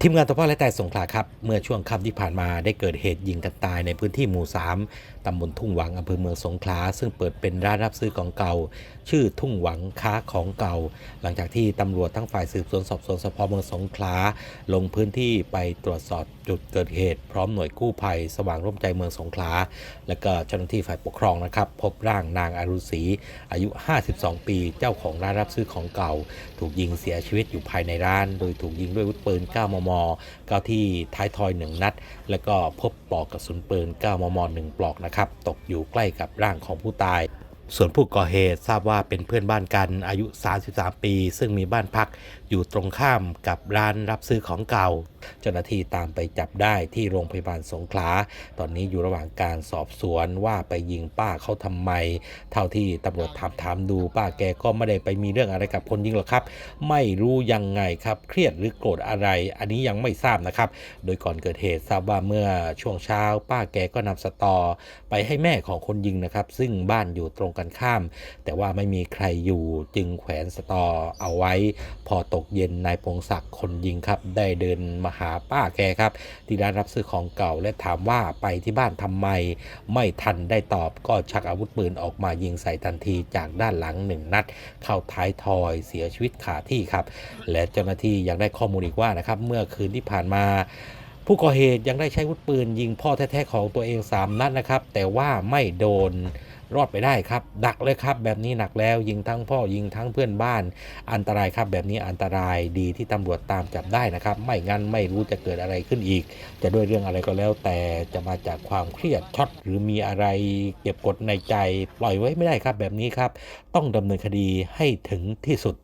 ทีมงานตะพ่อและแต่สงขลาครับ เมื่อช่วงค่ำที่ผ่านมาได้เกิดเหตุยิงกันตายในพื้นที่หมู่ 3 ตำบลทุ่งหวังอำเภอเมืองสงขลาซึ่งเปิดเป็นร้านรับซื้อของเก่า ชื่อทุ่งหวังค้าของเก่า หลังจากที่ตำรวจทั้งฝ่ายสืบสวนสอบสวนสพเมืองสงขลาลงพื้นที่ไปตรวจสอบจุดเกิดเหตุ พร้อมหน่วยกู้ภัย สว่างร่วมใจเมืองสงขลาและก็เจ้าหน้าที่ฝ่ายปกครองนะครับ พบร่างนางอารุศรีอายุ 52 ปี เจ้าของร้านรับซื้อของเก่า ถูกยิงเสียชีวิตอยู่ภายในร้าน โดยถูกยิงด้วยอาวุธปืน9มมเข้าที่ท้ายทอย 1 นัด แล้วก็พบปลอกกระสุนปืน 9 มม 1 ปลอกนะครับ ตกอยู่ใกล้กับร่างของผู้ตาย ส่วนผู้ก่อเหตุทราบว่าเป็นเพื่อนบ้านกันอายุ 33 ปี ซึ่งมีบ้านพักอยู่ตรงข้ามกับร้านรับซื้อของเก่า เจ้าหน้าที่ตามไปจับได้ที่โรงพยาบาลสงขลา ตอนนี้อยู่ระหว่างการสอบสวนว่าไปยิงป้าเขาทำไม เท่าที่ตำรวจถามถามดูป้าแกก็ไม่ได้ไปมีเรื่องอะไรกับคนยิงหรอกครับ ไม่รู้ยังไงครับเครียดหรือโกรธอะไร อันนี้ยังไม่ทราบนะครับ โดยก่อนเกิดเหตุทราบว่าเมื่อช่วงเช้า ป้าแกก็นำสตอ ไปให้แม่ของคนยิงนะครับ ซึ่งบ้านอยู่ตรงกันข้าม แต่ว่าไม่มีใครอยู่จึงแขวนสตอเอาไว้ พอตกเย็นนายพงศักดิ์คนยิงครับ ได้เดินมาหาป้าแกครับ ที่ร้านรับซื้อของเก่าและถามว่าไปที่บ้านทำไม ไม่ทันได้ตอบก็ชักอาวุธปืนออกมายิงใส่ทันทีจากด้านหลังหนึ่งนัด เข้าท้ายทอยเสียชีวิตขาที่ครับ และเจ้าหน้าที่ยังได้ข้อมูลอีกว่านะครับเมื่อคืนที่ผ่านมา ผู้ก่อเหตุยังได้ใช้อาวุธปืนยิงพ่อแท้ๆของตัวเอง 3 นัดนะครับ แต่ว่าไม่โดนรอดไปได้ครับ ดักเลยครับแบบนี้หนักแล้วยิงทั้งพ่อยิงทั้งเพื่อนบ้าน อันตรายครับแบบนี้อันตรายดีที่ตำรวจตามจับได้นะครับ ไม่งั้นไม่รู้จะเกิดอะไรขึ้นอีก จะด้วยเรื่องอะไรก็แล้ว แต่จะมาจากความเครียดช็อตหรือมีอะไรเก็บกดในใจ ปล่อยไว้ไม่ได้ครับแบบนี้ครับ ต้องดำเนินคดีให้ถึงที่สุด